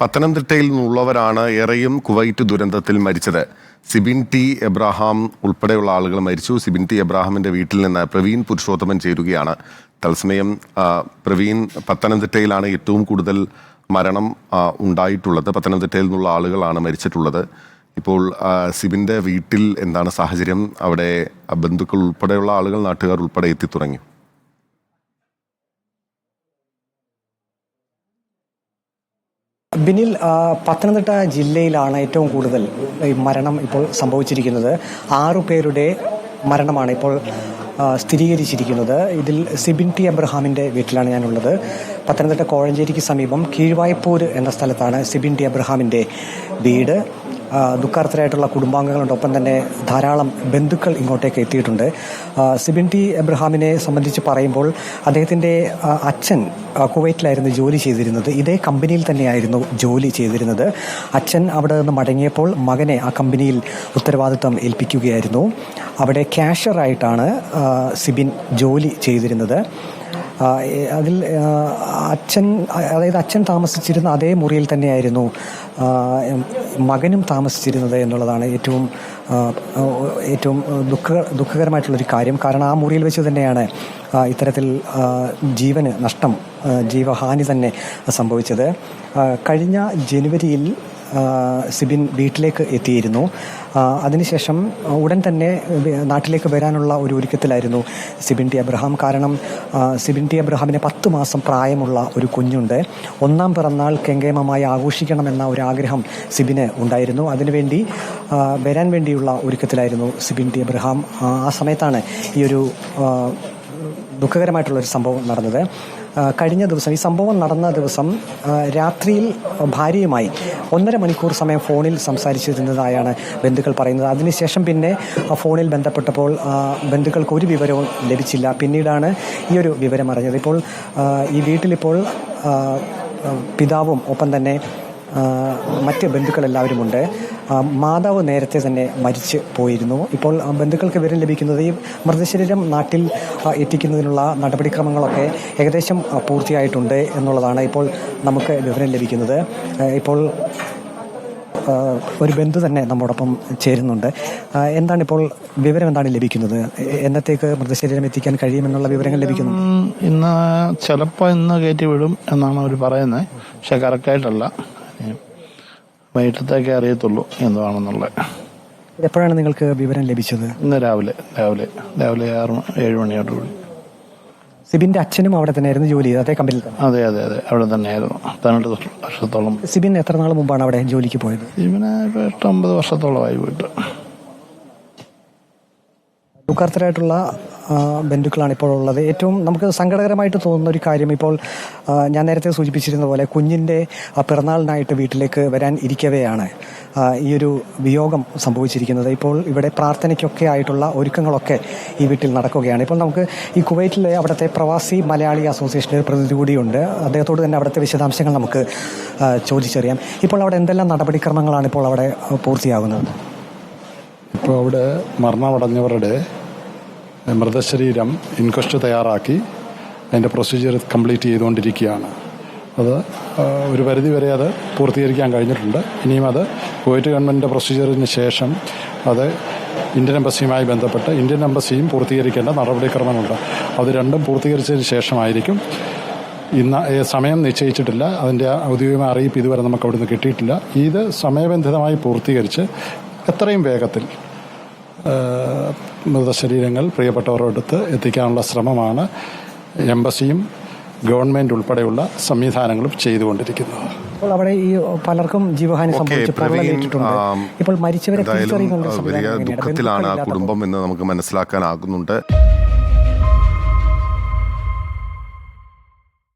പത്തനംതിട്ടയിൽ നിന്നുള്ളവരാണ് ഏറെയും കുവൈറ്റ് ദുരന്തത്തിൽ മരിച്ചത്. സിബിൻ ടി എബ്രാഹാം ഉൾപ്പെടെയുള്ള ആളുകൾ മരിച്ചു. സിബിൻ ടി എബ്രാഹാമിന്റെ വീട്ടിൽ നിന്ന് പ്രവീൺ പുരുഷോത്തമൻ ചേരുകയാണ്. തത്സമയം പ്രവീൺ പത്തനംതിട്ടയിലാണ് ഏറ്റവും കൂടുതൽ മരണം ഉണ്ടായിട്ടുള്ളത്. പത്തനംതിട്ടയിൽ നിന്നുള്ള ആളുകളാണ് മരിച്ചിട്ടുള്ളത്. ഇപ്പോൾ സിബിന്റെ വീട്ടിൽ എന്താണ് സാഹചര്യം? അവിടെ ബന്ധുക്കൾ ഉൾപ്പെടെയുള്ള ആളുകൾ നാട്ടുകാർ ഉൾപ്പെടെ എത്തിത്തുടങ്ങി ബിനിൽ പത്തനംതിട്ട ജില്ലയിലാണ് ഏറ്റവും കൂടുതൽ മരണം ഇപ്പോൾ സംഭവിച്ചിരിക്കുന്നത്. ആറു പേരുടെ മരണമാണ് ഇപ്പോൾ സ്ഥിരീകരിച്ചിരിക്കുന്നത്. ഇതിൽ സിബിൻ ടി അബ്രഹാമിന്റെ വീട്ടിലാണ് ഞാനുള്ളത്. പത്തനംതിട്ട കോഴഞ്ചേരിക്ക് സമീപം കീഴ്വായ്പൂര് എന്ന സ്ഥലത്താണ് സിബിൻ ടി അബ്രഹാമിന്റെ വീട്. ദുഃഖാർത്തരായിട്ടുള്ള കുടുംബാംഗങ്ങളുണ്ട്. ഒപ്പം തന്നെ ധാരാളം ബന്ധുക്കൾ ഇങ്ങോട്ടേക്ക് എത്തിയിട്ടുണ്ട്. സിബിൻ ടി എബ്രഹാമിനെ സംബന്ധിച്ച് പറയുമ്പോൾ അദ്ദേഹത്തിന്റെ അച്ഛൻ കുവൈറ്റിലായിരുന്നു ജോലി ചെയ്തിരുന്നത്. ഇതേ കമ്പനിയിൽ തന്നെയായിരുന്നു ജോലി ചെയ്തിരുന്നത്. അച്ഛൻ അവിടെ നിന്ന് മടങ്ങിയപ്പോൾ മകനെ ആ കമ്പനിയിൽ ഉത്തരവാദിത്വം ഏൽപ്പിക്കുകയായിരുന്നു. അവിടെ ക്യാഷറായിട്ടാണ് സിബിൻ ജോലി ചെയ്തിരുന്നത്. അതിൽ അച്ഛൻ അതായത് അച്ഛൻ താമസിച്ചിരുന്ന അതേ മുറിയിൽ തന്നെയായിരുന്നു മകനും താമസിച്ചിരുന്നത് എന്നുള്ളതാണ് ഏറ്റവും ഏറ്റവും ദുഃഖ ദുഃഖകരമായിട്ടുള്ളൊരു കാര്യം. കാരണം ആ മുറിയിൽ വെച്ച് തന്നെയാണ് ഇത്തരത്തിൽ ജീവന് നഷ്ടം ജീവഹാനി തന്നെ സംഭവിച്ചത്. കഴിഞ്ഞ ജനുവരിയിൽ സിബിൻ വീട്ടിലേക്ക് എത്തിയിരുന്നു. അതിനുശേഷം ഉടൻ തന്നെ നാട്ടിലേക്ക് വരാനുള്ള ഒരു ഒരുക്കത്തിലായിരുന്നു സിബിൻ ടി അബ്രഹാം. കാരണം സിബിൻ ടി അബ്രഹാമിന് പത്ത് മാസം പ്രായമുള്ള ഒരു കുഞ്ഞുണ്ട്. ഒന്നാം പിറന്നാൾ കെങ്കേമമായി ആഘോഷിക്കണമെന്ന ഒരു ആഗ്രഹം സിബിന് ഉണ്ടായിരുന്നു. അതിനുവേണ്ടി വരാൻ വേണ്ടിയുള്ള ഒരുക്കത്തിലായിരുന്നു സിബിൻ ടി അബ്രഹാം. ആ സമയത്താണ് ഈ ഒരു ആ, ദുഃഖകരമായിട്ടുള്ള ഒരു സംഭവം നടന്നത്. കഴിഞ്ഞ ദിവസം ഈ സംഭവം നടന്ന ദിവസം രാത്രിയിൽ ഭാര്യയുമായി ഒന്നര മണിക്കൂർ സമയം ഫോണിൽ സംസാരിച്ചിരുന്നതായാണ് ബന്ധുക്കൾ പറയുന്നത്. അതിനുശേഷം പിന്നെ ഫോണിൽ ബന്ധപ്പെട്ടപ്പോൾ ബന്ധുക്കൾക്ക് ഒരു വിവരവും ലഭിച്ചില്ല. പിന്നീടാണ് ഈ ഒരു വിവരം അറിഞ്ഞത്. ഇപ്പോൾ ഈ വീട്ടിലിപ്പോൾ പിതാവും ഒപ്പം തന്നെ മറ്റ് ബന്ധുക്കളെല്ലാവരുമുണ്ട്. മാതാവ് നേരത്തെ തന്നെ മരിച്ച് പോയിരുന്നു. ഇപ്പോൾ ബന്ധുക്കൾക്ക് വിവരം ലഭിക്കുന്നത് ഈ മൃതശരീരം നാട്ടിൽ എത്തിക്കുന്നതിനുള്ള നടപടിക്രമങ്ങളൊക്കെ ഏകദേശം പൂർത്തിയായിട്ടുണ്ട് എന്നുള്ളതാണ് ഇപ്പോൾ നമുക്ക് വിവരം ലഭിക്കുന്നത്. ഇപ്പോൾ ഒരു ബന്ധു തന്നെ നമ്മോടൊപ്പം ചേരുന്നുണ്ട്. എന്താണിപ്പോൾ വിവരം എന്താണ് ലഭിക്കുന്നത്? എന്നത്തേക്ക് മൃതശരീരം എത്തിക്കാൻ കഴിയുമെന്നുള്ള വിവരങ്ങൾ ലഭിക്കുന്നു? ഇന്ന് ചിലപ്പോൾ ഇന്ന് കയറ്റി വിടും എന്നാണ് അവർ പറയുന്നത്. പക്ഷെ കറക്റ്റായിട്ടല്ല വൈകിട്ടത്തേക്കേ അറിയത്തുള്ളൂ എന്താണെന്നുള്ളത് എപ്പോഴാണ് നിങ്ങൾക്ക് വിവരം ലഭിച്ചത്? ഇന്ന് രാവിലെ രാവിലെ രാവിലെ ആറ് ഏഴ് മണിയോടുകൂടി. സിബിന്റെ അച്ഛനും അവിടെ തന്നെയായിരുന്നു ജോലി ചെയ്തത് അതേ കമ്പനിയിൽ തന്നെ? അതെ അതെ അതെ അവിടെ തന്നെയായിരുന്നു പതിനെട്ട് വർഷത്തോളം. സിബിൻ എത്ര നാൾ മുമ്പാണ് അവിടെ ജോലിക്ക് പോയത്? ഇവനെ ഇപ്പൊ എട്ടൊമ്പത് വർഷത്തോളമായി പോയിട്ട്. ദുഃഖാർത്ഥരായിട്ടുള്ള ബന്ധുക്കളാണ് ഇപ്പോൾ ഉള്ളത്. ഏറ്റവും നമുക്ക് സങ്കടകരമായിട്ട് തോന്നുന്ന ഒരു കാര്യം ഇപ്പോൾ ഞാൻ നേരത്തെ സൂചിപ്പിച്ചിരുന്ന പോലെ കുഞ്ഞിന്റെ പിറന്നാളിനായിട്ട് വീട്ടിലേക്ക് വരാൻ ഇരിക്കവെയാണ്. ഈ ഒരു വിയോഗം സംഭവിച്ചിരിക്കുന്നത്. ഇപ്പോൾ ഇവിടെ പ്രാർത്ഥനയ്ക്കൊക്കെ ആയിട്ടുള്ള ഒരുക്കങ്ങളൊക്കെ ഈ വീട്ടിൽ നടക്കുകയാണ്. ഇപ്പോൾ നമുക്ക് ഈ കുവൈറ്റിലെ അവിടുത്തെ പ്രവാസി മലയാളി അസോസിയേഷന്റെ പ്രതിനിധി കൂടിയുണ്ട്. അദ്ദേഹത്തോട് തന്നെ അവിടുത്തെ വിശദാംശങ്ങൾ നമുക്ക് ചോദിച്ചറിയാം. ഇപ്പോൾ അവിടെ എന്തെല്ലാം നടപടിക്രമങ്ങളാണ് ഇപ്പോൾ അവിടെ പൂർത്തിയാകുന്നത് ഇപ്പോൾ അവിടെ മരണമടഞ്ഞവരുടെ മൃതശരീരം ഇൻക്വസ്റ്റ് തയ്യാറാക്കി അതിന്റെ പ്രൊസീജിയർ കംപ്ലീറ്റ് ചെയ്തുകൊണ്ടിരിക്കുകയാണ്. അത് ഒരു പരിധി വരെ അത് പൂർത്തീകരിക്കാൻ കഴിഞ്ഞിട്ടുണ്ട്. ഇനിയും അത് കുവൈറ്റ് ഗവൺമെന്റിന്റെ പ്രൊസീജിയറിന് ശേഷം അത് ഇന്ത്യൻ എംബസിയുമായി ബന്ധപ്പെട്ട് ഇന്ത്യൻ എംബസിയും പൂർത്തീകരിക്കേണ്ട നടപടിക്രമമുണ്ട്. അത് രണ്ടും പൂർത്തീകരിച്ചതിന് ശേഷമായിരിക്കും. ഇന്ന് സമയം നിശ്ചയിച്ചിട്ടില്ല. അതിന്റെ ഔദ്യോഗികമായ അറിയിപ്പ് ഇതുവരെ നമുക്ക് അവിടുന്ന് കിട്ടിയിട്ടില്ല. ഇത് സമയബന്ധിതമായി പൂർത്തീകരിച്ച് എത്രയും വേഗത്തിൽ മൃതശരീരങ്ങൾ പ്രിയപ്പെട്ടവരുടെ അടുത്ത് എത്തിക്കാനുള്ള ശ്രമമാണ് എംബസിയും ഗവൺമെന്റ് ഉൾപ്പെടെയുള്ള സംവിധാനങ്ങളും ചെയ്തുകൊണ്ടിരിക്കുന്നത്. ഇപ്പോൾ അവിടെ ഈ പലർക്കും ജീവഹാനി ഇപ്പോൾ മരിച്ചവരെ ദുഃഖത്തിലാണ് ആ കുടുംബം എന്ന് നമുക്ക് മനസ്സിലാക്കാനാകുന്നുണ്ട്.